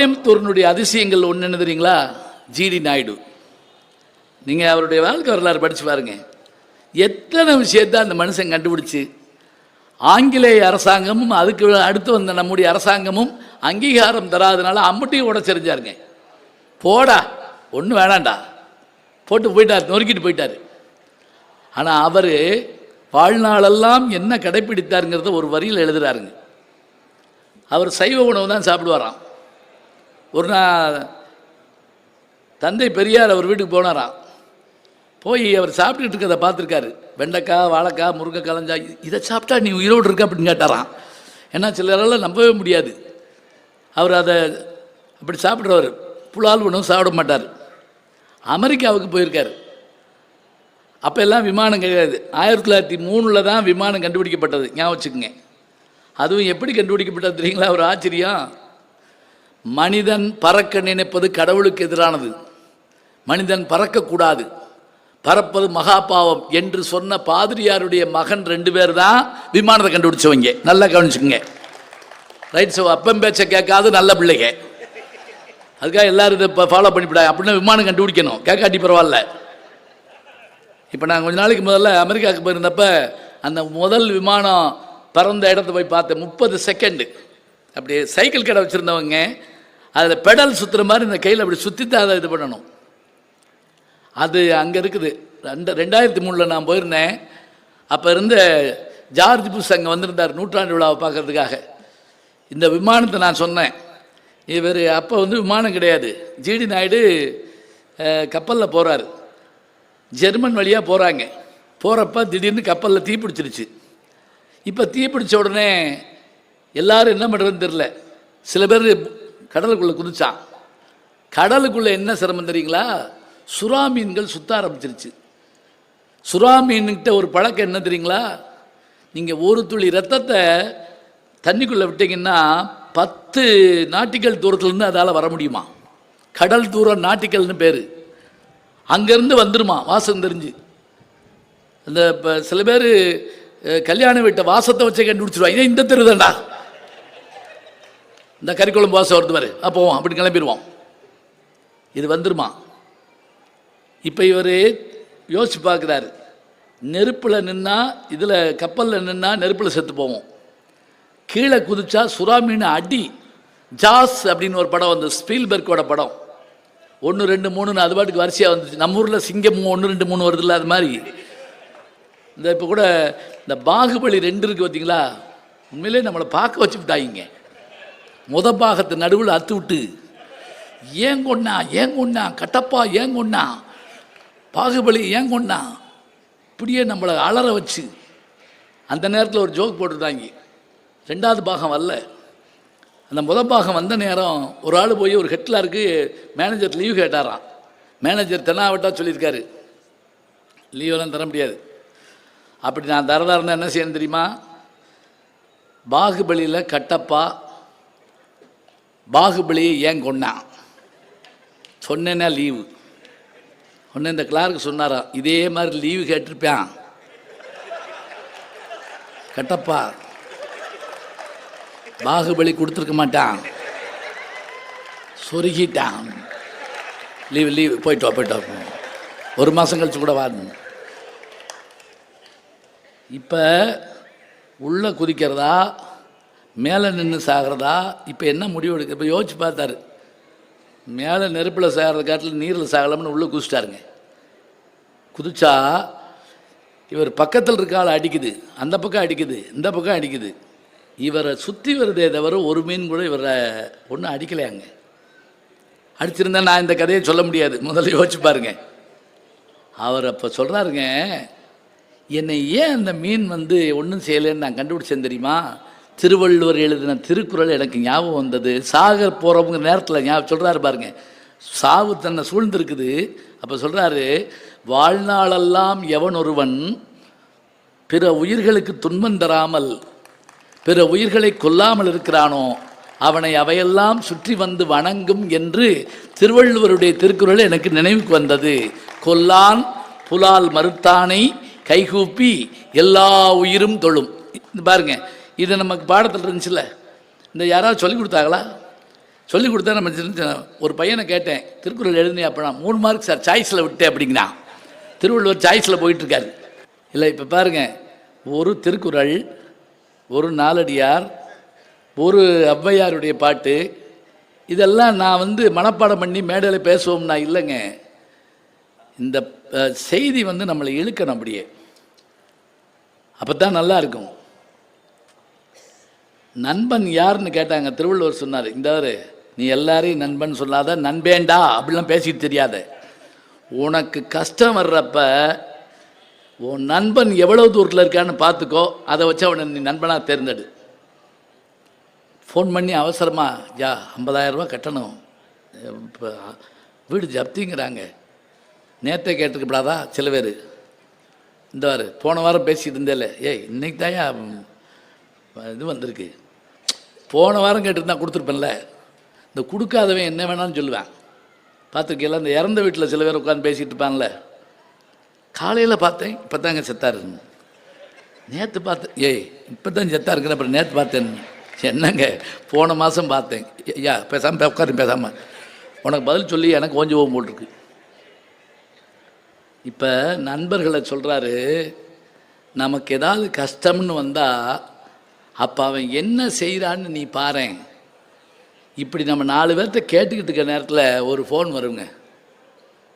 கோயம்புத்தூரினுடைய அதிசயங்கள் ஒன்று என்ன தெரியுங்களா? ஜிடி நாயுடு. நீங்கள் அவருடைய வாழ்க்கை வரலாறு படித்து பாருங்க. எத்தனை விஷயத்தை அந்த மனுஷன் கண்டுபிடிச்சு? ஆங்கிலேய அரசாங்கமும் அதுக்கு அடுத்து வந்த நம்முடைய அரசாங்கமும் அங்கீகாரம் தராதனால அம்மட்டையும் உடச்செறிஞ்சாருங்க போடா ஒன்றும் வேணாண்டா. போட்டு போயிட்டார் நொறுக்கிட்டு போயிட்டார். ஆனால் அவர் வாழ்நாளெல்லாம் என்ன கடைப்பிடித்தாருங்கிறத ஒரு வரியில் எழுதுறாருங்க. அவர் சைவ உணவு தான் சாப்பிடுவாராம். ஒரு நாள் தந்தை பெரியார் அவர் வீட்டுக்கு போனாராம் போய் அவர் சாப்பிட்டுட்டு இருக்கிறத பார்த்துருக்காரு. வெண்டைக்காய் வாழைக்காய் முருங்கைக்காய் இதை சாப்பிட்டா நீ உயிரோடு இருக்க அப்படின்னு கேட்டாராம். ஏன்னா சிலரெல்லாம் நம்பவே முடியாது. அவர் அதை அப்படி சாப்பிட்றவர் புலால் உணவு சாப்பிட மாட்டார். அமெரிக்காவுக்கு போயிருக்காரு. அப்போ எல்லாம் விமானம் கிடையாது ஆயிரத்தி தொள்ளாயிரத்தி மூணில் தான் விமானம் கண்டுபிடிக்கப்பட்டது. ஞாபகம் வச்சுக்கோங்க. அதுவும் எப்படி கண்டுபிடிக்கப்பட்டது தெரியுங்களா? ஒரு ஆச்சரியம். மனிதன் பறக்க நினைப்பது கடவுளுக்கு எதிரானது. மனிதன் பறக்கக்கூடாது. பறப்பது மகா பாவம் என்று சொன்ன பாதிரியாருடைய மகன் ரெண்டு பேர் தான் விமானத்தை கண்டுபிடிச்சவங்க. நல்லா கவனிச்சுக்கோங்க. ரைட் ஸோ அப்பம் பேச்சை கேட்காது நல்ல பிள்ளைங்க. அதுக்காக எல்லாரும் இதை இப்போ ஃபாலோ பண்ணிவிடாங்க அப்படின்னா விமானம் கண்டுபிடிக்கணும். கேட்காட்டி பரவாயில்ல. இப்போ நான் கொஞ்ச நாளைக்கு முதல்ல அமெரிக்காவுக்கு போயிருந்தப்ப அந்த முதல் விமானம் பறந்த இடத்த போய் பார்த்தேன். முப்பது செகண்டு அப்படியே சைக்கிள் கடை வச்சுருந்தவங்க அதில் பெடல் சுற்றுற மாதிரி இந்த கையில் அப்படி சுற்றி தான் அதை இது பண்ணணும். அது அங்கே இருக்குது. ரெண்டு ரெண்டாயிரத்தி மூணில் நான் போயிருந்தேன். அப்போ இருந்த ஜார்ஜ் புஷ் அங்கே வந்திருந்தார் நூற்றாண்டு விழாவை பார்க்கறதுக்காக. இந்த விமானத்தை நான் சொன்னேன். இவர் அப்போ வந்து விமானம் கிடையாது. ஜிடி நாயுடு கப்பலில் போகிறாரு ஜெர்மன் வழியாக போகிறாங்க போகிறப்ப திடீர்னு கப்பலில் தீ பிடிச்சிருச்சு. இப்போ தீ பிடிச்ச உடனே எல்லாரும் என்ன பண்ணுறதுன்னு தெரில சில பேர் கடலுக்குள்ளே குதிச்சான் கடலுக்குள்ளே என்ன சிரமம் தெரியுங்களா? சுறா மீன்கள் சுத்த ஆரம்பிச்சிருச்சு. சுறா மீன்கிட்ட ஒரு பழக்கம் என்ன தெரியுங்களா? நீங்கள் ஒரு துளி ரத்தத்தை தண்ணிக்குள்ளே விட்டீங்கன்னா பத்து நாட்டிக்கல் தூரத்துலேருந்து அதால் வர முடியுமா? கடல் தூரம் நாட்டிக்கல்னு பேர். அங்கேருந்து வந்துருமா? வாசம் தெரிஞ்சு. அந்த இப்போ சில பேர் கல்யாண வீட்டை வாசத்தை வச்சே கண்டுபிடிச்சிருவாங்க. இந்த தெருதாண்டா இந்த கறிக்குழம்பு வாசம் வருது பாரு. அப்படி கிளம்பிடுவோம். இது வந்துருமா? இப்போ இவர் யோசிச்சு பார்க்குறாரு. நெருப்பில் நின்னா இதில் கப்பலில் நின்னா நெருப்பில் செத்து போவோம். கீழே குதிச்சா சுறா மீன் அடி ஜாஸ் அப்படின்னு ஒரு படம் வந்து ஸ்பீல்பர்க்கோட படம். ஒன்று ரெண்டு மூணுன்னு அது பாட்டுக்கு வரிசையாக வந்துச்சு. நம்ம ஊரில் சிங்கம் ஒன்று ரெண்டு மூணு வருதுல்ல அது மாதிரி. இந்த இப்போ கூட இந்த பாகுபலி ரெண்டு இருக்குது பார்த்தீங்களா உண்மையிலே நம்மளை பார்க்க வச்சு முத பாகத்து நடுவில் அத்து விட்டு ஏன் கொண்டா ஏன் கொண்டா கட்டப்பா ஏன் கொண்டா பாகுபலி ஏன் கொண்டா இப்படியே நம்மளை அலற வச்சு அந்த நேரத்தில் ஒரு ஜோக் போட்டுருந்தாங்க. ரெண்டாவது பாகம் வரல. அந்த முத பாகம் வந்த நேரம் ஒரு ஆள் போய் ஒரு ஹெட்லருக்கு மேனேஜர் லீவ் கேட்டாராம். மேனேஜர் தென்னாவட்டா சொல்லியிருக்காரு. லீவெல்லாம் தர முடியாது. அப்படி நான் தரதா என்ன செய்யணும் தெரியுமா? பாகுபலியில் கட்டப்பா பாகுபலியை ஏன் கொண்டான் சொன்னேன்னா லீவு. ஒன்று இந்த கிளார்க்கு சொன்னாராம் இதே மாதிரி லீவு கேட்டிருப்பான். கட்டப்பா. பாகுபலி கொடுத்துருக்க மாட்டான். சொருகிட்டான். Leave leave. போயிட்டோம் போயிட்டோம் ஒரு மாதம் கழிச்சு கூட வரணும் இப்போ உள்ளே குதிக்கிறதா மேலே நின்று சாகிறதா? இப்போ என்ன முடிவு எடுக்க? இப்போ யோசிச்சு பார்த்தாரு. மேலே நெருப்பில் சாகிறத காட்டில் நீரில் சாகலாம்னு உள்ளே குதிச்சிட்டாருங்க. குதிச்சா இவர் பக்கத்தில் இருக்க ஆள் அடிக்குது. அந்த பக்கம் அடிக்குது. இந்த பக்கம் அடிக்குது. இவரை சுற்றி வருதே தவிர ஒரு மீன் கூட இவரை ஒன்றும் அடிக்கலையாங்க. அடிச்சிருந்தா நான் இந்த கதையை சொல்ல முடியாது. முதல்ல யோசிச்சு பாருங்க. அவர் அப்போ சொல்கிறாருங்க என்னை ஏன் அந்த மீன் வந்து ஒன்றும் செய்யலைன்னு நான் கண்டுபிடிச்சேன் தெரியுமா? திருவள்ளுவர் எழுதின திருக்குறள் எனக்கு ஞாபகம் வந்தது. சாக போகிறவங்க நேரத்தில் ஞாபகம் சொல்கிறாரு பாருங்க. சாவு தன்னை சூழ்ந்திருக்குது. அப்போ சொல்கிறாரு வாழ்நாளெல்லாம் எவன் ஒருவன் பிற உயிர்களுக்கு துன்பம் தராமல் பிற உயிர்களை கொல்லாமல் இருக்கிறானோ அவனை அவையெல்லாம் சுற்றி வந்து வணங்கும் என்று திருவள்ளுவருடைய திருக்குறள் எனக்கு நினைவுக்கு வந்தது. கொல்லான் புலால் மறுத்தானை கைகூப்பி எல்லா உயிரும் தொழும். பாருங்கள் இது நமக்கு பாடத்தில் இருந்துச்சுல்ல. இந்த யாராவது சொல்லிக் கொடுத்தாங்களா? சொல்லி கொடுத்தா நம்ம சின்ன ஒரு பையனை கேட்டேன் திருக்குறள் எழுதினே அப்படின்னா மூணு மார்க் சார் சாய்ஸில் விட்டேன் அப்படிங்கிறா திருவள்ளுவர் சாய்ஸில் போயிட்டுருக்காரு இல்லை இப்போ பாருங்க. ஒரு திருக்குறள் ஒரு நாலடியார் ஒரு ஔவையாருடைய பாட்டு இதெல்லாம் நான் வந்து மனப்பாடம் பண்ணி மேடையில் பேசுவோம்னா இல்லைங்க. இந்த செய்தி வந்து நம்மளை இழுக்கணும் அப்படியே. அப்போ தான் நல்லா இருக்கும். நண்பன் யாருன்னு கேட்டாங்க. திருவள்ளுவர் சொன்னார் இந்தவர் நீ எல்லாரையும் நண்பன் சொல்லாத நண்பேண்டா அப்படிலாம் பேசிட்டு தெரியாத. உனக்கு கஷ்டம் வர்றப்ப உன் நண்பன் எவ்வளவு தூரத்தில் இருக்கான்னு பார்த்துக்கோ அதை வச்சு அவனை நீ நண்பனாக தேர்ந்தெடு. ஃபோன் பண்ணி அவசரமாக யா 50000 ரூபாய் கட்டணும். இப்போ வீடு ஜப்திங்கிறாங்க. நேற்றே கேட்டுக்கப்படாதா சில பேர். இந்த வாரம் போன வாரம் பேசிட்டு இருந்தேல ஏய் இன்னைக்கு தாயா இது வந்திருக்கு. போன வாரம் கேட்டிருந்தா கொடுத்துருப்பேன்ல. இந்த கொடுக்காதவன் என்ன வேணாலும் சொல்லுவேன். பார்த்துருக்கீங்களா இந்த இறந்த வீட்டில் சில பேர் உட்காந்து பேசிகிட்டு இருப்பான்ல. காலையில் பார்த்தேன் இப்போ தாங்க செத்தாரு நேற்று பார்த்தேன் ஏய் இப்போ தான் செத்தாக இருக்கிற அப்புறம் நேற்று பார்த்தேன். என்னங்க போன மாதம் பார்த்தேன். ஐயா பேசாமல் உட்காரு பேசாமல் உனக்கு பதில் சொல்லி எனக்கு கொஞ்சம் போகும் போட்டிருக்கு இப்போ நண்பர்களை சொல்கிறாரு நமக்கு ஏதாவது கஷ்டம்னு வந்தால் அப்போ அவன் என்ன செய்கிறான்னு நீ பாரேன். இப்படி நம்ம நாலு பேர்த்த கேட்டுக்கிட்டு இருக்க நேரத்தில் ஒரு ஃபோன் வருங்க.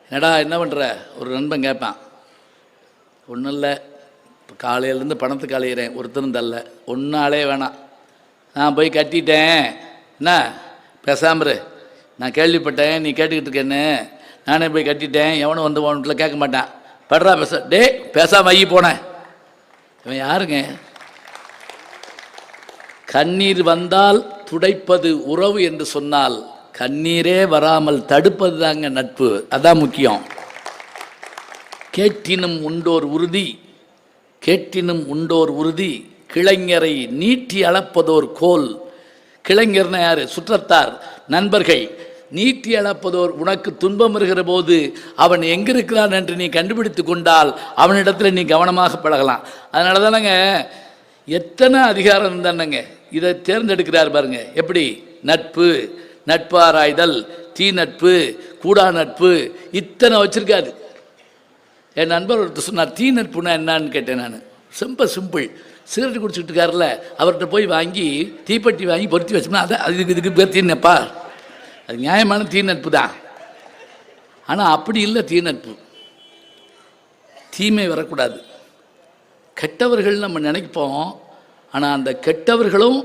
என்னடா என்ன பண்ணுற ஒரு நண்பன் கேட்பான். ஒன்றும் இல்லை. இப்போ காலையிலேருந்து பணத்துக்கு அலையிறேன். ஒருத்தரும் தரல. ஒன்றாலே வேணாம். நான் போய் கட்டிட்டேன். என்ன? பேசாமரு நான் கேள்விப்பட்டேன். நீ கேட்டுக்கிட்டு இருக்கேன்னு நானே போய் கட்டிட்டேன். எவனும் வந்து உன்கிட்ட கேட்க மாட்டான். படுறா பேச. டே பேசாமல் ஐயி போனேன். இவன் யாருங்க? கண்ணீர் வந்தால் துடைப்பது உறவு என்று சொன்னால் கண்ணீரே வராமல் தடுப்பது தாங்க நட்பு. அதான் முக்கியம். கேட்டினும் உண்டோர் உறுதி கேட்டினும் உண்டோர் உறுதி கிளைஞரை நீட்டி அளப்பதோர் கோல். கிளைஞர்னா யார்? சுற்றத்தார். நண்பர்கள் நீட்டி அளப்பதோர் உனக்கு துன்பம் வருகிற போது அவன் எங்கிருக்கிறான் என்று நீ கண்டுபிடித்து கொண்டால் அவனிடத்தில் நீ கவனமாக பழகலாம். அதனால தானேங்க எத்தனை அதிகாரம் இருந்தானுங்க? இதை தேர்ந்தெடுக்கிறார் பாருங்க. எப்படி? நட்பு நட்பாராய்தல் தீ நட்பு கூடா நட்பு இத்தனை வச்சிருக்காரு. என் நண்பர் ஒருத்தர் சொன்னார் தீ நட்புனா என்னான்னு கேட்டேன் நான். ரொம்ப சிம்பிள் சிகரெட் குடிச்சிட்டு இருக்காருல்ல அவர்கிட்ட போய் வாங்கி தீப்பெட்டி வாங்கி பொருத்தி வச்சோம்னா அதான் அதுக்கு இதுக்கு பேர் தீ நட்பா அது நியாயமான தீ நட்பு தான். ஆனால் அப்படி இல்லை தீ நட்பு தீமை வரக்கூடாது. கெட்டவர்கள் நம்ம நினைப்போம் ஆனால் அந்த கெட்டவர்களும்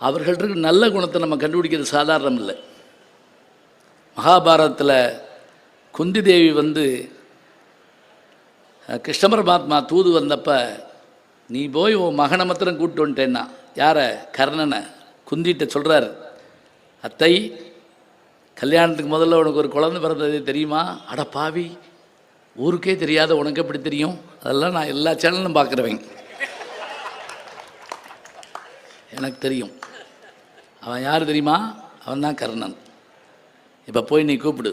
அவர்கள்ட்ட நல்ல குணத்தை நம்ம கண்டுபிடிக்கிறது சாதாரணம் இல்லை. மகாபாரதத்தில் குந்தி தேவி வந்து அஹ், கிருஷ்ண பரமாத்மா தூது வந்தப்போ நீ போய் உன் மகனை மாத்திரம் கூப்பிட்டு வந்துட்டேன்னா யாரை? கர்ணனை. குந்திட்ட சொல்கிறார் அத்தை கல்யாணத்துக்கு முதல்ல உனக்கு ஒரு குழந்தை பிறந்தது தெரியுமா? அட பாவி ஊருக்கே தெரியாத உனக்கு எப்படி தெரியும்? அதெல்லாம் நான் எல்லா சேனலும் பார்க்குறவன். எனக்கு தெரியும். அவன் யார் தெரியுமா? அவன் தான் கர்ணன். இப்போ போய் நீ கூப்பிடு.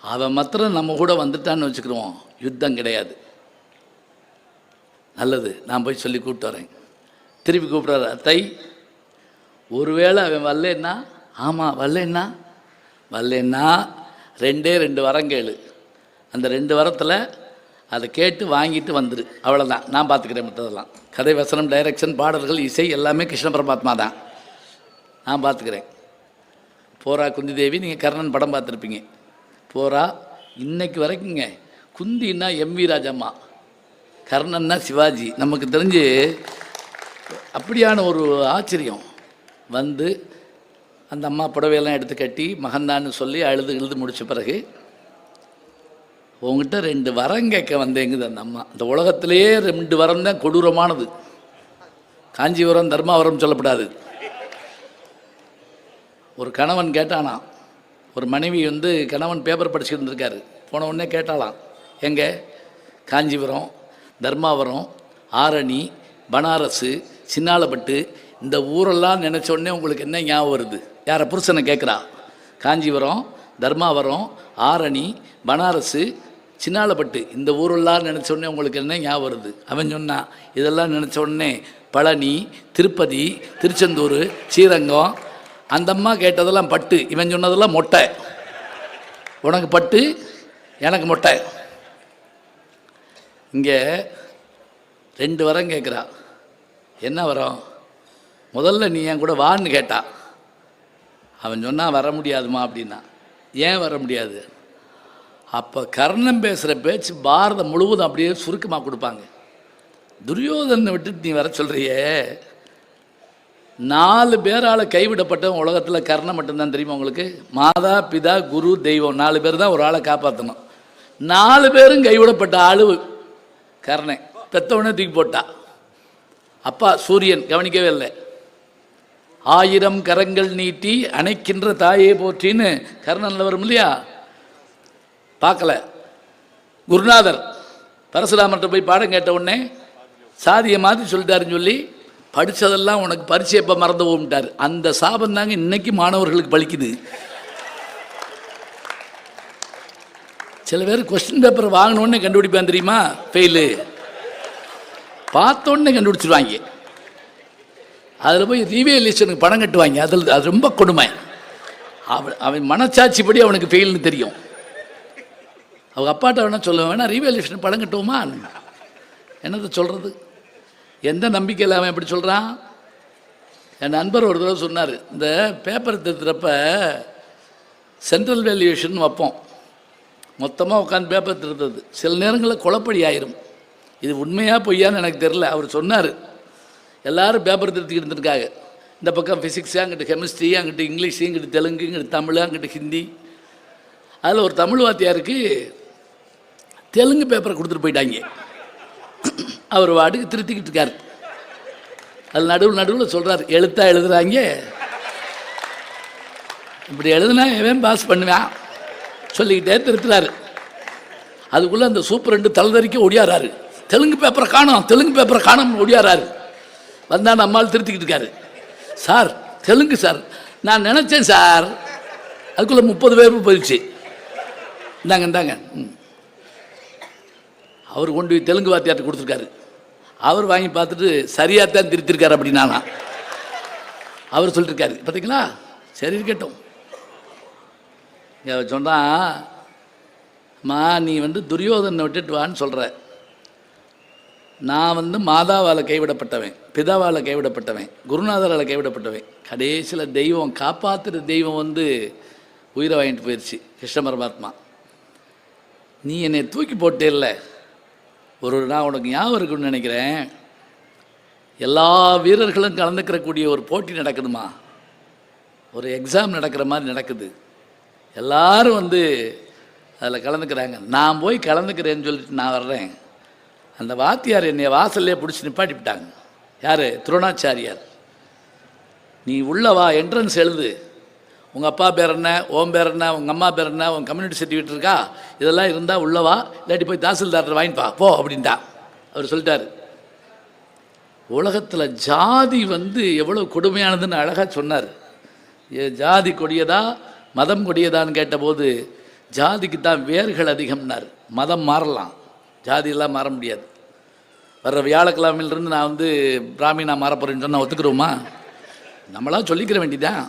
அவன் மாத்திரம் நம்ம கூட வந்துட்டான்னு வச்சுக்கிறோம் யுத்தம் கிடையாது. நல்லது நான் போய் சொல்லி கூப்பிட்டு வரேன். திருப்பி கூப்பிட்றாரு அத்தை ஒருவேளை அவன் வரலன்னா? ஆமாம் வரலன்னா? வரலன்னா ரெண்டே ரெண்டு வரம் கேளு அந்த ரெண்டு வாரத்தில் அதை கேட்டு வாங்கிட்டு வந்துரு. அவ்வளோதான் நான் பார்த்துக்கிறேன் மற்றதெல்லாம் கதை வசனம் டைரக்ஷன் பாடல்கள் இசை எல்லாமே கிருஷ்ண பரமாத்மா தான். நான் பார்த்துக்கிறேன் போரா குந்தி தேவி நீங்கள் கர்ணன் படம் பார்த்துருப்பீங்க போரா இன்னைக்கு வரைக்குங்க குந்தின்னா எம் வி ராஜம்மா. கர்ணன்னா சிவாஜி. நமக்கு தெரிஞ்சு அப்படியான ஒரு ஆச்சரியம். வந்து அந்த அம்மா புடவையெல்லாம் எடுத்து கட்டி மகன்தான்னு சொல்லி அழுது எழுது முடித்த பிறகு உங்ககிட்ட ரெண்டு வரம் கேட்க வந்தேங்குது அந்த அம்மா. இந்த உலகத்திலேயே ரெண்டு வரம் தான் கொடூரமானது. காஞ்சிபுரம் தர்மாவரம் சொல்லப்படாது. ஒரு கணவன் கேட்டானா ஒரு மனைவி வந்து கணவன் பேப்பர் படிச்சுட்டு இருந்திருக்காரு போன உடனே கேட்டாலாம் எங்கே? காஞ்சிபுரம் தர்மாவரம் ஆரணி பனாரஸு சின்னாலப்பட்டு இந்த ஊரெல்லாம் நினச்சோடனே உங்களுக்கு என்ன ஞாபகம் வருது? யாரை புருஷனை கேட்குறா? காஞ்சிபுரம் தர்மாவரம் ஆரணி பனாரஸு சின்னாலப்பட்டு இந்த ஊரெல்லாம் நினச்ச உடனே உங்களுக்கு என்ன ஞாபகம் வருது? அவன் சொன்னான் இதெல்லாம் நினச்ச உடனே பழனி திருப்பதி திருச்செந்தூர் ஸ்ரீரங்கம் அந்த அம்மா கேட்டதெல்லாம் பட்டு இவன் சொன்னதெல்லாம் மொட்டை. உனக்கு பட்டு எனக்கு மொட்டை. இங்கே ரெண்டு வரம் கேட்குறா. என்ன வரம்? முதல்ல நீ என் கூட வான்னு கேட்டான் அவன் சொன்னால் வர முடியாதுமா அப்படின்னா. ஏன் வர முடியாது? அப்போ கர்ணன் பேசுகிற பேச்சு பாரதம் முழுவதும் அப்படியே சுருக்கமாக கொடுப்பாங்க. துரியோதனை விட்டுட்டு நீ வர சொல்கிறியே நாலு பேரால் கைவிடப்பட்டவன் உலகத்தில் கர்ணம் மட்டும்தான் தெரியுமா உங்களுக்கு? மாதா பிதா குரு தெய்வம் நாலு பேர் தான் ஒரு ஆளை காப்பாற்றணும் நாலு பேரும் கைவிடப்பட்ட ஆளு கர்ணன். பெத்தவனே தூக்கி போட்டா. அப்பா சூரியன் கவனிக்கவே இல்லை. ஆயிரம் கரங்கள் நீட்டி அணைக்கின்ற தாயே போற்றின்னு கர்ணனில் வரும் இல்லையா? பார்க்கல. குருநாதர் பரசுராமர்கிட்ட போய் பாடம் கேட்ட உடனே சாதியை மாற்றி சொல்லிட்டாருன்னு சொல்லி படித்ததெல்லாம் உனக்கு பரிசு எப்போ மறந்து போகும்ட்டார். அந்த சாபம் தாங்க இன்னைக்கு மாணவர்களுக்கு பழிக்குது சில பேர் கொஸ்டின் பேப்பர் வாங்கினோடனே கண்டுபிடிப்பேன் தெரியுமா? ஃபெயிலு பார்த்தோன்னே கண்டுபிடிச்சிருவாங்க. அதில் போய் ரீவேலியேஷனுக்கு பணம் கட்டுவாங்க. அதில் அது ரொம்ப கொடுமை. அவன் அவன் மனச்சாட்சிப்படி அவனுக்கு ஃபெயில்னு தெரியும். அவங்க அப்பாட்ட வேணால் சொல்லுவேன். வேணால் ரீவேலியேஷன் படம் கட்டுவோமா என்னது சொல்கிறது எந்த நம்பிக்கையில் அவன் எப்படி சொல்கிறான் என் நண்பர் ஒரு தடவை சொன்னார் இந்த பேப்பர் திருத்துறப்ப சென்ட்ரல் வேல்யூவேஷன் வைப்போம். மொத்தமாக உட்காந்து பேப்பர் திருத்தது சில நேரங்களில் குழப்படி ஆயிரும். இது உண்மையாக பொய்யான்னு எனக்கு தெரில அவர் சொன்னார் எல்லாரும் பேப்பர் திருத்திக்கிட்டு இருந்திருக்காங்க. இந்த பக்கம் ஃபிசிக்ஸு அங்கிட்டு கெமிஸ்ட்ரி அங்கிட்டு இங்கிலீஷு இங்கிட்டு தெலுங்கு இங்கிட்டு தமிழ் அங்கிட்டு ஹிந்தி. அதில் ஒரு தமிழ் வாத்தியாருக்கு தெலுங்கு பேப்பரை கொடுத்துட்டு போயிட்டாங்க. அவர் வாட்டுக்கு திருத்திக்கிட்டு இருக்கார். அது நடுவில் நடுவில் சொல்கிறார் எழுத்தா எழுதுகிறாங்க இப்படி எழுதுனா எவன் பாஸ் பண்ணுவேன். சொல்லிக்கிட்டே திருத்துறாரு. அதுக்குள்ளே அந்த சூப்பர் ரெண்டு தலைதறிக்க ஒடியாராரு தெலுங்கு பேப்பரை காணோம் தெலுங்கு பேப்பரை காணோம் ஒடியாராரு வந்தா நம்மால் திருத்திக்கிட்டு இருக்காரு. Sir Telugu sir. நான் நினச்சேன் சார். அதுக்குள்ளே முப்பது பேர் போயிடுச்சு. இந்தாங்க இந்தாங்க. ம். அவர் கொண்டு போய் தெலுங்கு வாத்தியார்ட்ட கொடுத்துருக்காரு. அவர் வாங்கி பார்த்துட்டு சரியாக தான் திருத்திருக்காரு அப்படின்னானா. அவர் சொல்லியிருக்காரு பார்த்தீங்களா சரி இருக்கட்டும். இங்கே சொன்னால் அம்மா நீ வந்து துரியோதனை விட்டுட்டு வான்னு சொல்கிற நான் வந்து மாதாவால் கைவிடப்பட்டவன் பிதாவால் கைவிடப்பட்டவன் குருநாதரால் கைவிடப்பட்டவன். கடைசியில் தெய்வம் காப்பாற்றுற தெய்வம் வந்து உயிரை வாங்கிட்டு போயிடுச்சு கிருஷ்ண பரமாத்மா. நீ என்னை தூக்கி போட்டே இல்லை ஒரு நான் உனக்கு ஞாபகம் இருக்குன்னு நினைக்கிறேன். எல்லா வீரர்களும் கலந்துக்கிறக்கூடிய ஒரு போட்டி நடக்குதுமா? ஒரு எக்ஸாம் நடக்கிற மாதிரி நடக்குது. எல்லாரும் வந்து அதில் கலந்துக்கிறாங்க. நான் போய் கலந்துக்கிறேன்னு சொல்லிட்டு நான் வர்றேன். அந்த வாத்தியார் என்னை வாசல்லே பிடிச்சி நிப்பாட்டிவிட்டாங்க யார்? துரோணாச்சாரியார். நீ உள்ள வா என்ட்ரன்ஸ் எழுது. உங்கள் அப்பா பேர் என்ன ஓம் பேர் என்ன உங்கள் அம்மா பேர் என்ன உங்கள் கம்யூனிட்டி சர்டிஃபிகேட் இருக்கா? இதெல்லாம் இருந்தால் உள்ளவா இல்லாட்டி போய் தாசில்தார்ட்ட வாங்கிப்பா போ அப்படின்ட்டா. அவர் சொல்லிட்டார். உலகத்தில் ஜாதி வந்து எவ்வளோ கொடுமையானதுன்னு அழகாக சொன்னார். ஏ ஜாதி கொடியதா மதம் கொடியதான்னு கேட்டபோது ஜாதிக்கு தான் வேர்கள் அதிகம்னார். மதம் மாறலாம். ஜாதியெல்லாம் மாற முடியாது. வர்ற வியாழக்கிழமையிலிருந்து நான் வந்து பிராமினா மாறப்போறேன்னு சொன்னால் ஒத்துக்கிறோமா? நம்மளா சொல்லிக்கிற வேண்டியதான்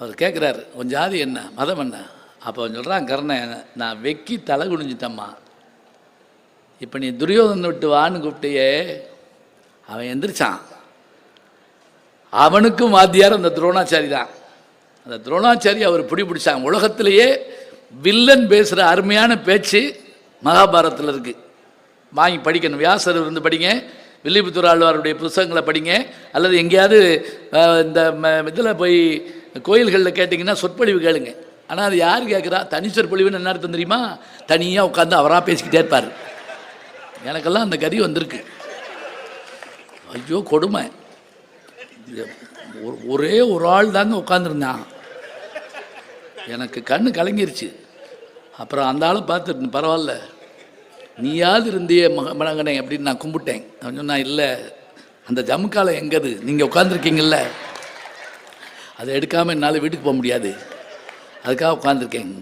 அவர் கேட்குறாரு உன் ஜாதி என்ன? மதம் என்ன? அப்போ அவன் சொல்கிறான் கர்ணன் நான் வெக்கி தலை குடிஞ்சிட்டம்மா இப்போ நீ துரியோதன் விட்டு வான்னு கூப்பிட்டியே. அவன் எந்திரிச்சான். அவனுக்கும் வாத்தியார் அந்த துரோணாச்சாரி தான். அந்த துரோணாச்சாரி அவர் பிடி பிடிச்சாங்க உலகத்திலேயே வில்லன் பேசுகிற அருமையான பேச்சு மகாபாரதத்தில் இருக்குது வாங்கி படிக்கணும். வியாசர் இருந்து படிங்க வில்லிபுத்தூர் ஆழ்வாருடைய புத்தகங்களை படிங்க அல்லது எங்கேயாவது இந்த இதில் போய் கோயில்களில் கேட்டிங்கன்னா சொற்பொழிவு கேளுங்க. ஆனால் அது யார் கேட்குறா தனி சொற்பொழிவுன்னு என்ன அர்த்தம் தெரியுமா? தனியாக உட்காந்து அவராக பேசிக்கிட்டே இருப்பார். எனக்கெல்லாம் அந்த கதி வந்திருக்கு. ஐயோ கொடுமை. ஒரே ஒரு ஆள் தாங்க உட்காந்துருந்தான் எனக்கு கண்ணு கலங்கிருச்சு. அப்புறம் அந்த ஆளை பார்த்துட்டு பரவாயில்ல. நீயாவது இருந்தியே மக மகனே அப்படின்னு நான் கும்பிட்டேன். அவன் சொன்னா இல்லை அந்த ஜமுக்காலை எங்கது? நீங்கள் உட்காந்துருக்கீங்கல்ல அதை எடுக்காமல் என்னால் வீட்டுக்கு போக முடியாது. அதுக்காக உட்காந்துருக்கேன்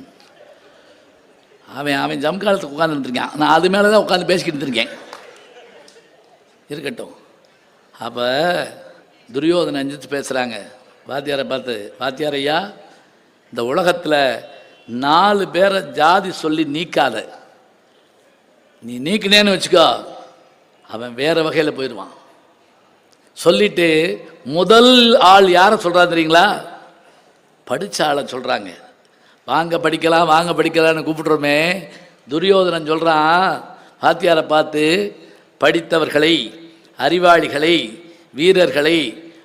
அவன் அவன் ஜம்காலத்துக்கு உட்காந்துருந்துருக்கான் நான் அது மேலே தான் உட்காந்து பேசிக்கிட்டு இருந்திருக்கேன். இருக்கட்டும். அப்போ துரியோதனை அஞ்சித்து பேசுகிறாங்க வாத்தியாரை பார்த்து வாத்தியார் ஐயா இந்த உலகத்தில் நாலு பேரை ஜாதி சொல்லி நீக்காத. நீ நீக்கினேன்னு வச்சுக்கோ. அவன் வேறு வகையில் போயிடுவான். சொல்லிட்டு முதல் ஆள் யாரை சொல்கிறா தெரியுங்களா? படித்த ஆளை சொல்கிறாங்க வாங்க படிக்கலாம் வாங்க படிக்கலாம்னு கூப்பிட்றோமே துரியோதனன் சொல்கிறான் வாத்தியாரை பார்த்து படித்தவர்களை அறிவாளிகளை வீரர்களை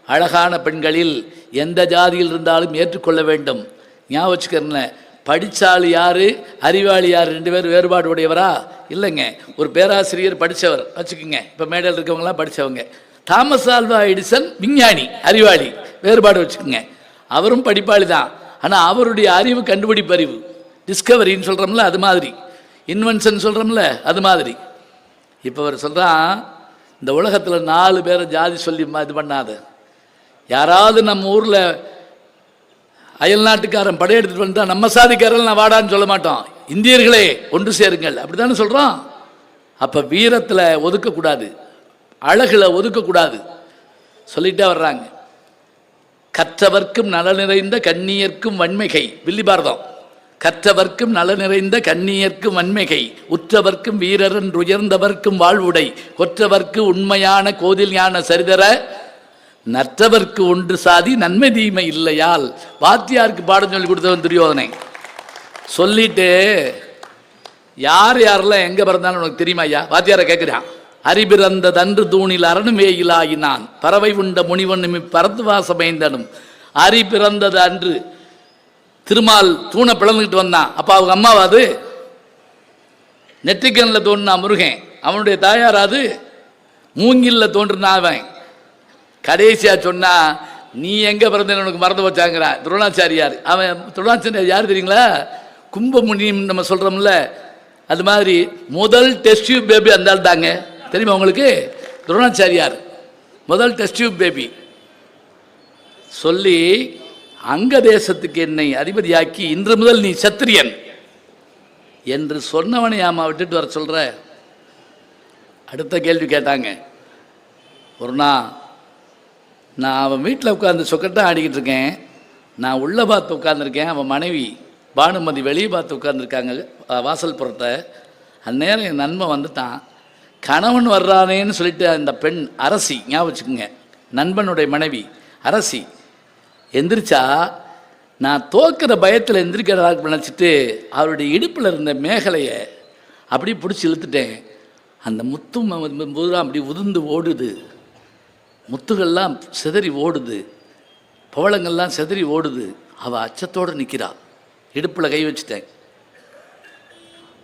அழகான பெண்களில் எந்த ஜாதியில் இருந்தாலும் ஏற்றுக்கொள்ள வேண்டும். ஞாபகம் வச்சுக்கிறேன் படித்தாள் யார் அறிவாளி யார் ரெண்டு பேரும் வேறுபாடு உடையவரா? இல்லைங்க. ஒரு பேராசிரியர் படித்தவர் வச்சுக்கோங்க. இப்போ மேடையில் இருக்கவங்களாம் படித்தவங்க தாமஸ் ஆல்வா எடிசன் விஞ்ஞானி அறிவாளி. வேறுபாடு வச்சுக்கோங்க. அவரும் படிப்பாளி தான். ஆனால் அவருடைய அறிவு கண்டுபிடிப்பு அறிவு டிஸ்கவரின்னு சொல்கிறோம்ல அது மாதிரி. இன்வென்ஷன் சொல்கிறோம்ல அது மாதிரி. இப்போ அவர் சொல்கிறான் இந்த உலகத்தில் நாலு பேரை ஜாதி சொல்லி இது பண்ணாத. யாராவது நம்ம ஊரில் அயல் நாட்டுக்காரன் படையெடுத்துட்டு வந்தால் நம்ம சாதிக்காரன் நான் வாடான்னு சொல்ல மாட்டோம். இந்தியர்களே ஒன்று சேருங்கள். அப்படி தானே சொல்கிறோம் அப்போ வீரத்தில் ஒதுக்கக்கூடாது. அழகில் ஒதுக்கக்கூடாது. சொல்லிட்டே வர்றாங்க. கற்றவர்க்கும் நல நிறைந்த கண்ணியர்க்கும் வன்மைகை. வில்லிபாரதம் கற்றவர்க்கும் நல நிறைந்த கண்ணியர்க்கும் வன்மைகை. உற்றவர்க்கும் வீரரன் உயர்ந்தவர்க்கும் வாழ்வுடை. கொற்றவர்க்கு உண்மையான கோதில் ஞான சரிதர. நற்றவர்க்கு ஒன்று சாதி நன்மை தீமை இல்லையால். வாத்தியாருக்கு பாடம் சொல்லி கொடுத்தவன் துரியோதனை. சொல்லிட்டு யார் யாரெல்லாம் எங்கே பிறந்தாலும் உனக்கு தெரியுமா ஐயா? வாத்தியாரை கேட்குறான் அறிபிறந்த தன்று தூணில் அரணுமேயிலாயினான். பறவை உண்ட முனிவனும் பரத்து வாசமைந்தனும் அரி பிறந்தது அன்று திருமால் தூணை பிளந்துக்கிட்டு வந்தான். அப்போ அவங்க அம்மாவாது நெற்றிக்கனில் தோன்றினா முருகன். அவனுடைய தாயாராது மூங்கில்ல தோன்றினா அவன். கடைசியா சொன்னா நீ எங்கே பிறந்த உனக்கு மறந்து வச்சாங்கிறான் துரோணாச்சாரியார். அவன் துரோணாச்சாரியார் யார் தெரியுங்களா? கும்பமுனின்னு நம்ம சொல்கிறோம்ல அது மாதிரி முதல் டெஸ்ட் பேபி அந்த ஆள் தாங்க தெரியுமா உங்களுக்கு? துரோணாச்சாரியார். முதல் டெஸ்ட் டியூப் பேபி சொல்லி அங்க தேசத்துக்கு என்னை அதிபதியாக்கி இன்று முதல் நீ சத்திரியன் என்று சொன்னவனை ஆமா விட்டுட்டு வர சொல்ற? அடுத்த கேள்வி கேட்டாங்க. ஒரு நாள் நான் அவன் வீட்டில் உட்காந்து சொக்கட்டாக ஆடிக்கிட்டு இருக்கேன். நான் உள்ளே பார்த்து உட்காந்துருக்கேன் அவன் மனைவி பானுமதி வெளியே பார்த்து உட்காந்துருக்காங்க வாசல் புறத்தை. அந்நேரம் என் நண்பன் வந்துட்டான். கணவன் வர்றானேன்னு சொல்லிட்டு அந்த பெண் அரசி ஞாபகம் வச்சுக்கோங்க நண்பனுடைய மனைவி அரசி எந்திரிச்சா நான் தோக்கிற பயத்தில் எந்திரிக்கிறதா நினச்சிட்டு அவருடைய இடுப்பில் இருந்த மேகலையை அப்படியே பிடிச்சி இழுத்துட்டேன். அந்த முத்து பூரா அப்படி உதிர்ந்து ஓடுது. முத்துகள்லாம் சிதறி ஓடுது. பவளங்கள்லாம் சிதறி ஓடுது. அவள் அச்சத்தோடு நிற்கிறாள் இடுப்பில் கை வச்சுட்டேன்.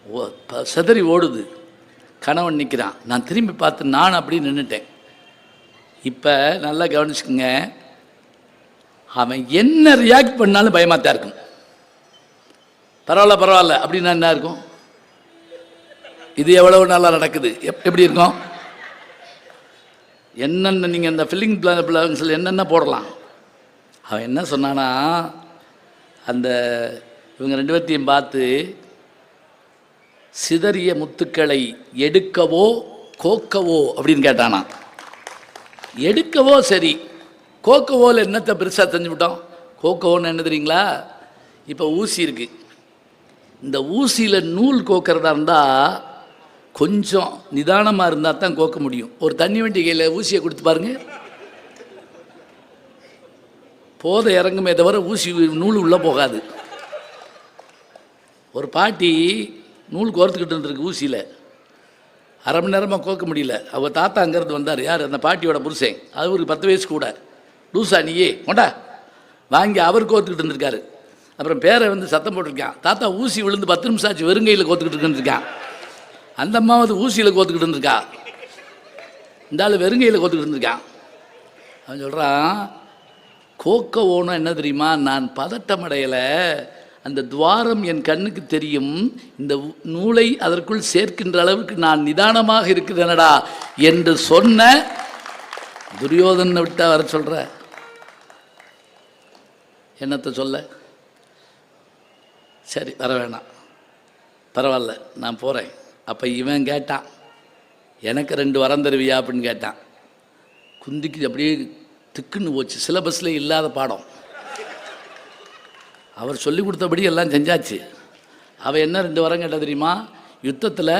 ஓ சிதறி ஓடுது. கணவன் நிற்கிறான் நான் திரும்பி பார்த்து நான் அப்படி நின்றுட்டேன் இப்போ நல்லா கவனிச்சுக்கோங்க. அவன் என்ன ரியாக்ட் பண்ணாலும் பயமாக தான் இருக்கும். பரவாயில்ல பரவாயில்ல. அப்படின்னா என்ன இருக்கும்? இது எவ்வளவு நல்லா நடக்குது? எப் எப்படி இருக்கும்? என்னென்ன நீங்கள் இந்த ஃபில்லிங் பிளான்ஸில் என்னென்ன போடலாம்? அவன் என்ன சொன்னானா அந்த இவங்க ரெண்டு பேர்த்தையும் பார்த்து சிதறிய முத்துக்களை எடுக்கவோ கோக்கவோ அப்படின்னு கேட்டானா. எடுக்கவோ சரி கோக்கவோவில் என்னத்தை பெருசாக தெரிஞ்சுவிட்டோம் கோக்கவோன்னு என்ன தெரியுங்களா? இப்போ ஊசி இருக்கு. இந்த ஊசியில் நூல் கோக்கிறதா இருந்தால் கொஞ்சம் நிதானமாக இருந்தால் தான் கோக்க முடியும். ஒரு தண்ணி வண்டி கையில் ஊசியை கொடுத்து பாருங்க. போதை இறங்குமே தவிர ஊசி நூல் உள்ளே போகாது. ஒரு பாட்டி நூல் கோர்த்துக்கிட்டு இருந்திருக்கு ஊசியில். அரை மணி நேரமாக கோக்க முடியல. அவர் தாத்தா அங்கேருந்து வந்தார். யார்? அந்த பாட்டியோட புருஷன். அவருக்கு பத்து வயசு கூட. லூசா நீயே. கொண்டா. வாங்கி அவர் கோத்துக்கிட்டு இருந்திருக்காரு. அப்புறம் பேரை வந்து சத்தம் போட்டிருக்கான். தாத்தா ஊசி விழுந்து பத்து நிமிஷம் ஆச்சு வெறுங்கையில் கோத்துக்கிட்டு இருந்திருக்கான். அந்த அம்மாவது ஊசியில் கோத்துக்கிட்டு இருந்திருக்கா? இந்த ஆள் வெறுங்கையில் கோத்துக்கிட்டு இருந்திருக்கான். அவன் சொல்கிறான் கோக்க ஓணும் என்ன தெரியுமா? நான் பதட்டமடையலை அந்த துவாரம் என் கண்ணுக்கு தெரியும். இந்த நூலை அதற்குள் சேர்க்கின்ற அளவுக்கு நான் நிதானமாக இருக்கிறேனடா என்று சொன்ன துரியோதனை விட்டா வர சொல்ற. என்னத்தை சொல்ல? சரி வர வேணாம். பரவாயில்ல நான் போகிறேன் அப்போ இவன் கேட்டான். எனக்கு ரெண்டு வரம் தருவியா அப்படின்னு கேட்டான். குந்திக்கு அப்படியே திக்குன்னு போச்சு. சிலபஸில் இல்லாத பாடம். அவர் சொல்லி கொடுத்தபடி எல்லாம் செஞ்சாச்சு. அவள் என்ன ரெண்டு வரம் கேட்டா தெரியுமா? யுத்தத்தில்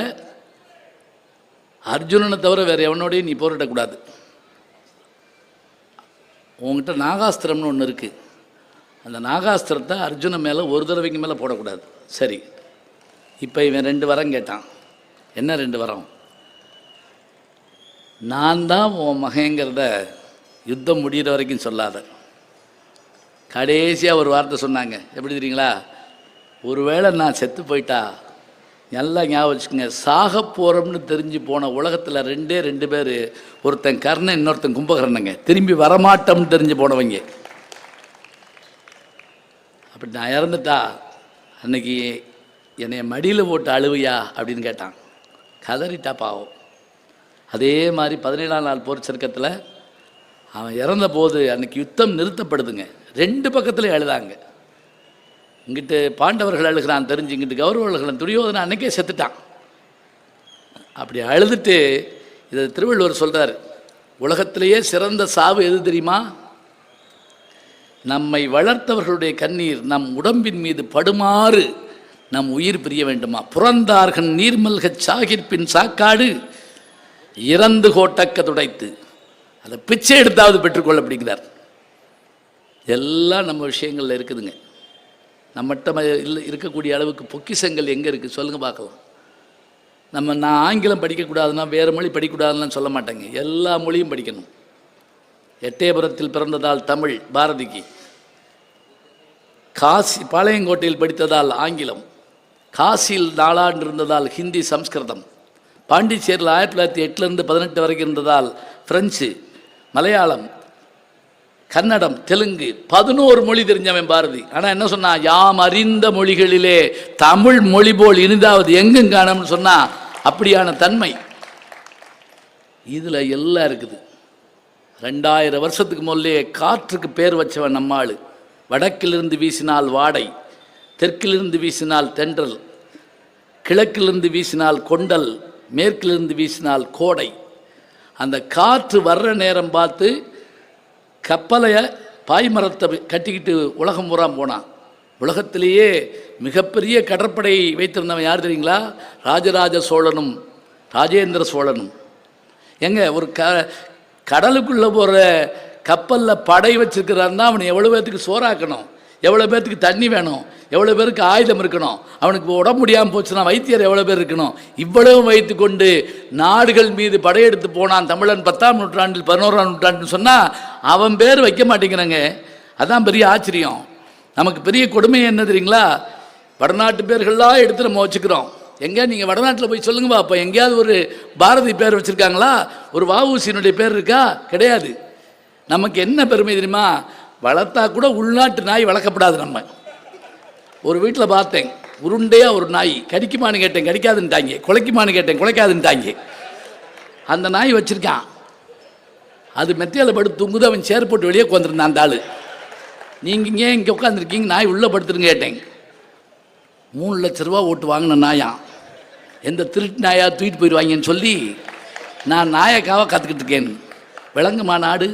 அர்ஜுனனை தவிர வேறு எவனோடையும் நீ போரிடக்கூடாது. உங்ககிட்ட நாகாஸ்திரம்னு ஒன்று இருக்குது அந்த நாகாஸ்திரத்தை அர்ஜுனன் மேலே ஒரு தடவைக்கு மேலே போடக்கூடாது. சரி. இப்போ இவன் ரெண்டு வரம் கேட்டான். என்ன ரெண்டு வரம்? நான் தான் உன் மகங்கிறத யுத்தம் முடிகிற வரைக்கும் சொல்லாத. கடைசியாக ஒரு வார்த்தை சொன்னாங்க. எப்படி தெரியுங்களா? ஒருவேளை நான் செத்து போயிட்டா நல்லா ஞாபகம் வச்சுக்கோங்க சாக போகிறோம்னு தெரிஞ்சு போன உலகத்தில் ரெண்டே ரெண்டு பேர் ஒருத்தன் கர்ணன் இன்னொருத்தன் கும்பகர்ணங்க. திரும்பி வரமாட்டோம்னு தெரிஞ்சு போனவங்க. அப்படி நான் இறந்துட்டா அன்னைக்கு என்னைய மடியில் போட்டு அழுவியா அப்படின்னு கேட்டான். கதறிட்டா பாவம். அதே மாதிரி பதினேழாம் நாள் போர் சர்க்கத்தில் அவன் இறந்த போது அன்னைக்கு யுத்தம் நிறுத்தப்படுதுங்க. ரெண்டு பக்கத்தில் எழுதாங்க. இங்கிட்டு பாண்டவர்கள் அழுகிறான் தெரிஞ்சு இங்கிட்டு கௌரவர்களும் துரியோதனை அன்னைக்கே செத்துட்டான். அப்படி அழுதுட்டு இதை திருவள்ளுவர் சொல்கிறார் உலகத்திலேயே சிறந்த சாவு எது தெரியுமா? நம்மை வளர்த்தவர்களுடைய கண்ணீர் நம் உடம்பின் மீது படுமாறு நம் உயிர் பிரிய வேண்டுமா? புறந்தார்கன் நீர்மல்க சாகிற்பின் சாக்காடு இறந்து கோட்டக்க துடைத்து அதை பிச்சை எடுத்தாவது பெற்றுக்கொள்ள அப்படிங்கிறார். எல்லாம் நம்ம விஷயங்களில் இருக்குதுங்க. நம்மகிட்ட ம- இருக்கக்கூடிய அளவுக்கு பொக்கிஷங்கள் எங்கே இருக்குது சொல்லுங்கள் பார்க்கலாம். நம்ம நான் ஆங்கிலம் படிக்கக்கூடாதுன்னா வேறு மொழி படிக்கக்கூடாதுன்னு சொல்ல மாட்டேங்க. எல்லா மொழியும் படிக்கணும். எட்டயபுரத்தில் பிறந்ததால் தமிழ் பாரதிக்கு. காசி பாளையங்கோட்டையில் படித்ததால் ஆங்கிலம். காசியில் நாளாண்டு இருந்ததால் ஹிந்தி சம்ஸ்கிருதம். பாண்டிச்சேரியில் ஆயிரத்தி தொள்ளாயிரத்தி எட்டுலேருந்து பதினெட்டு வரைக்கும் இருந்ததால் ஃப்ரெஞ்சு மலையாளம் கன்னடம் தெலுங்கு பதினோரு மொழி தெரிஞ்சவன் பாரதி. ஆனால் என்ன சொன்னா யாம் அறிந்த மொழிகளிலே தமிழ் மொழி போல் இனிதாவது எங்கும் காணும்னு சொன்னா அப்படியான தன்மை. இதில் எல்லாம் இருக்குது. ரெண்டாயிரம் வருஷத்துக்கு முன்னே காற்றுக்கு பேர் வச்சவன் நம்மாள் வடக்கிலிருந்து வீசினால் வாடை தெற்கிலிருந்து வீசினால் தென்றல் கிழக்கிலிருந்து வீசினால் கொண்டல் மேற்கிலிருந்து வீசினால் கோடை. அந்த காற்று வர்ற நேரம் பார்த்து கப்பலையை பாய்மரத்தை கட்டிக்கிட்டு உலகம் பூரா போனான். உலகத்திலேயே மிகப்பெரிய கடற்படை வைத்திருந்தவன் யார் தெரியுங்களா? ராஜராஜ சோழனும் ராஜேந்திர சோழனும். எங்க ஒரு க கடலுக்குள்ளே போகிற கப்பலில் படை வச்சிருக்கிறான்னா அவனை எவ்வளோ பேர்த்துக்கு சோறாக்கணும்? எவ்வளோ பேர்த்துக்கு தண்ணி வேணும்? எவ்வளோ பேருக்கு ஆயுதம் இருக்கணும்? அவனுக்கு உடம்பு முடியாமல் போச்சுன்னா வைத்தியர் எவ்வளோ பேர் இருக்கணும்? இவ்வளவு வைத்து கொண்டு நாடுகள் மீது படையெடுத்து போனான் தமிழன் பத்தாம் நூற்றாண்டில் பதினோராம் நூற்றாண்டுன்னு சொன்னால் அவன் பேர் வைக்க மாட்டேங்கிறாங்க. அதான் பெரிய ஆச்சரியம். நமக்கு பெரிய கொடுமை என்ன தெரியுங்களா? வடநாட்டு பேர்கள்லாம் எடுத்து நம்ம வச்சுக்கிறோம் எங்கே? நீங்கள் வடநாட்டில் போய் சொல்லுங்க பாப்பா எங்கேயாவது ஒரு பாரதி பேர் வச்சுருக்காங்களா? ஒரு வஉசியினுடைய பேர் இருக்கா? கிடையாது. நமக்கு என்ன பெருமை தெரியுமா? வளர்த்தா கூட உள்நாட்டு நாய் வளர்க்கப்படாது நம்ம. ஒரு வீட்டில் பார்த்தேன் உருண்டையா ஒரு நாய். கடிக்குமான்னு கேட்டேன் கடிக்காதுன்ட்டாங்க. குலைக்குமான்னு கேட்டேன் குலைக்காதுன்ட்டாங்க. அந்த நாய் வச்சிருக்கான். அது மெத்தையில் படுத்து தூங்குது அவன் சேர் போட்டு வெளியே உட்காந்துருந்தான் அந்த ஆள். நீங்கள் இங்கே இங்கே உட்காந்துருக்கீங்க நாய் உள்ளே படுத்துருங்க கேட்டேன். மூணு லட்ச ரூபா ஓட்டு வாங்கின நாயாம் எந்த திருட்டு நாயா தூக்கிட்டு போயிடுவாங்கன்னு சொல்லி நான் நாயக்காவாக கற்றுக்கிட்டு இருக்கேன். விளங்குமா நாடு?